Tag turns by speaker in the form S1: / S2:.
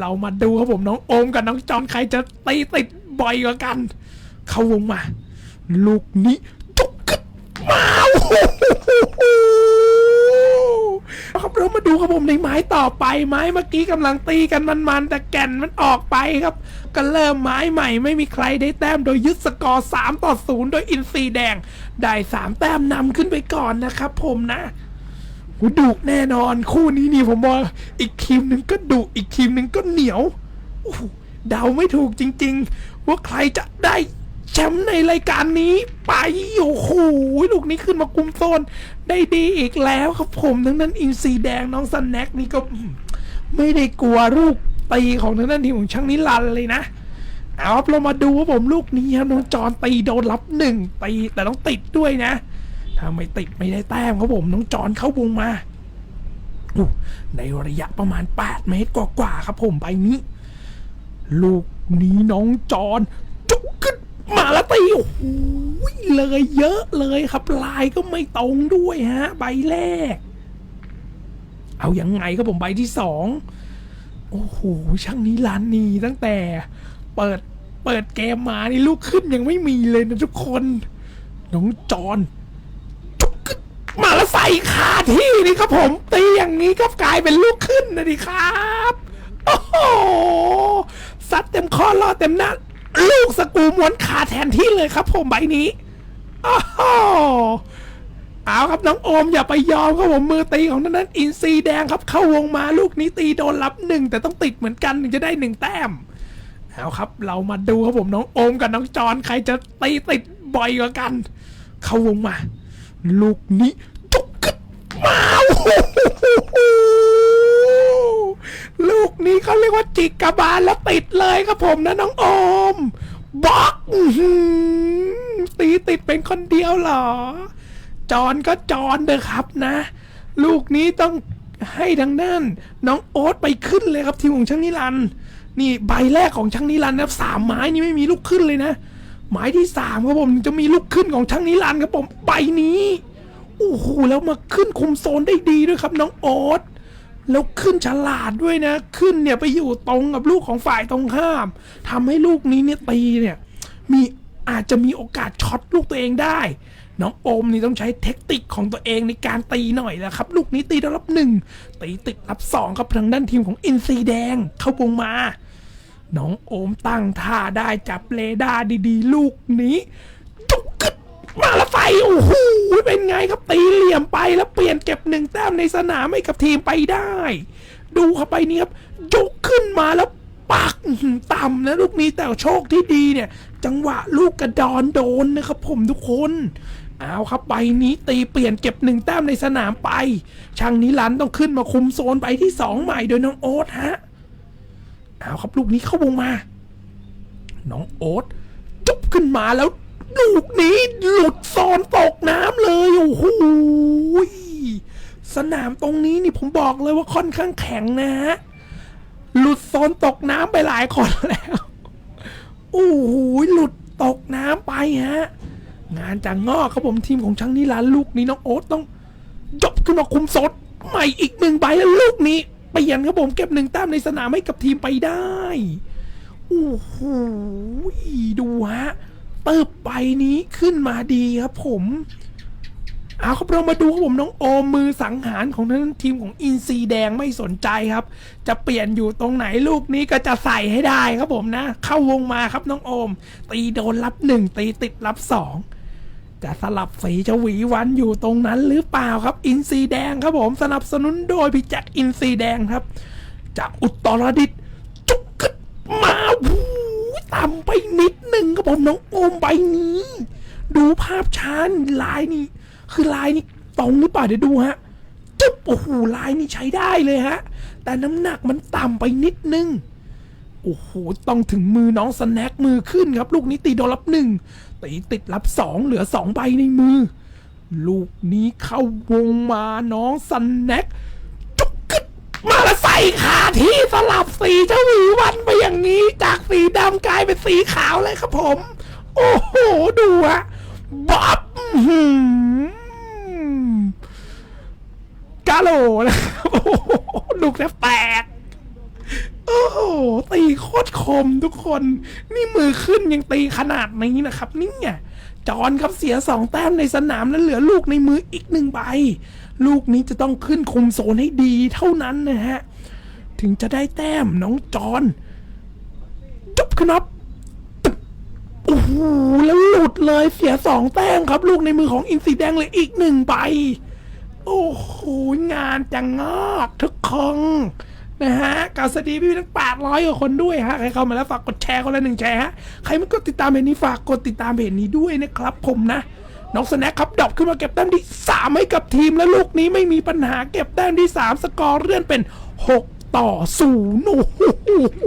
S1: เรามาดูครับผมน้องโอมกับน้องจอนใครจะตีติดบ่อยกว่ากัน เข้าวงมา ลูกนี้จุกขึ้นมาครับเรามาดูครับผมในไม้ต่อไปไม้เมื่อกี้กำลังตีกันมันๆแต่แก่นมันออกไปครับ ก็เริ่มไม้ใหม่ไม่มีใครได้แต้มโดยยึดสกอร์3ต่อ0โดยอินซีแดง ได้3แต้มนำขึ้นไปก่อนนะครับผมนะ หูดุแน่นอนคู่นี้นี่ผมบอกอีกทีมหนึ่งก็ดุอีกทีมหนึ่งก็เหนียวโอ้เดาไม่ถูกจริง ๆ ว่าใครจะได้แชมป์ในรายการนี้ ไปโอ้โหลูกนี้ขึ้นมาคุมโซน ได้ดีอีกแล้วครับผมทั้งนั้นอินซีแดงน้องสแน็คนี่ก็ไม่ได้กลัวลูกตีของทั้งนั้นทีมของช่างนิรันเลยนะเอาเรามาดูว่าผมลูกนี้ครับน้องจอนตีโดนรับหนึ่งตีแต่ต้องติดด้วยนะ ถ้าไม่ติดไม่ได้แต้มครับผมน้องจอนเข้าวงมาในระยะประมาณ 8 เมตรกว่าๆครับผมไปนี้ ลูกนี้น้องจอนจุกขึ้นมาแล้วตีโอ้โหเลยเยอะเลยครับลายก็ไม่ตรงด้วยฮะ ใบแรก เอาอยัางไงครับผมใบที่สองโอ้โหช่างนี้ร้านนีตั้งแต่ เปิดเปิดเกมมานี่ลูกขึ้นยังไม่มีเลยนะทุกคน น้องจอน มาแล้วใส่คาที่นี่ครับผมตีอย่างนี้ก็กลายเป็นลูกขึ้นนะดิครับโอ้โหซัดเต็มข้อล่อเต็มหน้าลูกสกูม้วนขาแทนที่เลยครับ ผมใบนี้โอ้โหเอาครับน้องโอมอย่าไปยอมครับผมมือตีของนั้นนั้นอินซีแดงครับเข้าวงมาลูกนี้ตีโดนรับหนึ่งแต่ต้องติดเหมือนกันถึงจะได้หนึ่งแต้มเอาครับ เรามาดูครับผมน้องโอมกับน้องจอนใครจะตีติดบ่อยกว่ากัน เข้าวงมา ลูกนี้จุกขึ้นมาลูกนี้เขาเรียกว่าจิกกระบาลแล้วติดเลยครับผมนะน้องโอมบล็อกตีติดเป็นคนเดียวเหรอ จอนก็จอนเด้อครับนะ ลูกนี้ต้องให้ทางด้านน้องโอ๊ตไปขึ้นเลยครับทีมของช่างนิรันนี่ใบแรกของช่างนิรันนะครับสามไม้นี่ไม่มีลูกขึ้นเลยนะ ไม้ที่สามครับผมจะมีลูกขึ้นของช่างนิรันดร์ครับผมใบนี้ โอ้โหแล้วมาขึ้นคุมโซนได้ดีด้วยครับน้องโอ๊ตแล้วขึ้นฉลาดด้วยนะ ขึ้นเนี่ยไปอยู่ตรงกับลูกของฝ่ายตรงข้ามทำให้ลูกนี้เนี่ยตีเนี่ยมีอาจจะมีโอกาสช็อตลูกตัวเองได้ น้องโอมนี่ต้องใช้เทคนิคของตัวเองในการตีหน่อยแล้วครับ ลูกนี้ตีได้รับหนึ่งตีติดรับสองครับทางด้านทีมของอินซีแดงเข้าวงมา น้องโอมตั้งท่าได้จับเรดาร์ดีๆ ลูกนี้จุกกึดมาแล้วไฟโอ้โหเป็นไงครับตีเหลี่ยมไปแล้วเปลี่ยนเก็บหนึ่งแต้มในสนามให้กับทีมไปได้ ดูเข้าไปนี่ครับจุกขึ้นมาแล้วปักต่ำนะลูกนี้แต่โชคที่ดีเนี่ย จังหวะลูกกระดอนโดนนะครับผมทุกคนเอาครับใบนี้ตีเปลี่ยนเก็บหนึ่งแต้มในสนามไป ช่างนิรันต้องขึ้นมาคุมโซนไปที่สองใหม่โดยน้องโอ๊ตฮะ เอาครับลูกนี้เข้าวงมา น้องโอ๊ตจุบขึ้นมาแล้ว ลูกนี้หลุดโซนตกน้ำเลย โอ้โหสนามตรงนี้นี่ผมบอกเลยว่าค่อนข้างแข็งนะฮะ หลุดโซนตกน้ำไปหลายคนแล้ว โอ้โหหลุดตกน้ำไปฮะ งานจะงอกครับผมทีมของช่างนิรันดร์ลูกนี้น้องโอ๊ตต้องยกขึ้นมาคุมโซนใหม่อีกหนึ่งใบแล้วลูกนี้ เปลี่ยนครับผมเก็บหนึ่งแต้มในสนามให้กับทีมไปได้โอ้โหดูฮะเติบใบนี้ขึ้นมาดีครับผมเอาครับเรามาดูครับผมน้องโอมมือสังหารของทางทีมของอินซีแดงไม่สนใจครับ จะเปลี่ยนอยู่ตรงไหนลูกนี้ก็จะใส่ให้ได้ครับผมนะ เข้าวงมาครับน้องโอม ตีโดนรับหนึ่งตีติดรับสอง จะสลับสีจะหวีวันอยู่ตรงนั้นหรือเปล่าครับ อินซีแดงครับผมสนับสนุนโดยพี่แจ็คอินซีแดงครับ จากอุตรดิตถ์จุกขึ้นมาวูต่ำไปนิดนึงครับผมน้องโอมใบนี้ ดูภาพช้านลายนี่ คือลายนี่ตรงหรือเปล่าเดี๋ยวดูฮะจึ๊บโอ้โหลายนี่ใช้ได้เลยฮะ แต่น้ำหนักมันต่ำไปนิดนึง โอ้โห ต้องถึงมือน้องสแน็คมือขึ้นครับ ลูกนี้ตีโดนรับหนึ่งตีติดรับสองเหลือสองใบในมือ ลูกนี้เข้าวงมาน้องสแน็คจุกกึดมาแล้วใส่ขาที่สลับสีเจ้าหวีวันไปอย่างนี้จากสีดำกลายเป็นสีขาวเลยครับผม โอ้โห ดูฮะบ๊อบกาโลนะครับโอ้โหลูกแทบแตก ตีโคตรคมทุกคน นี่มือขึ้นยังตีขนาดนี้นะครับนี่ยจอนครับเสียสองแต้มในสนามแล้วเหลือลูกในมืออีกหนึ่งใบ ลูกนี้จะต้องขึ้นคุมโซนให้ดีเท่านั้นนะฮะ ถึงจะได้แต้มน้องจอนจุบครับตึ๊บโอ้โหแล้วหลุดเลยเสียสองแต้มครับ ลูกในมือของอินซีแดงเลยอีกหนึ่งใบ โอ้โหงานจะงอกทุกคน นะฮะกาวสดีพี่ๆทั้ง800กว่าคนด้วยฮะ ใครเข้ามาแล้วฝากกดแชร์คนละหนึ่งแชร์ฮะ ใครไม่กดติดตามเพจนี้ฝากกดติดตามเพจนี้ด้วยนะครับผมนะ น้องสแน็คครับดรอปขึ้นมาเก็บแต้มที่3ให้กับทีมและลูกนี้ไม่มีปัญหาเก็บแต้มที่ 3 สกอร์เลื่อนเป็น 6 ต่อ0โอ้โห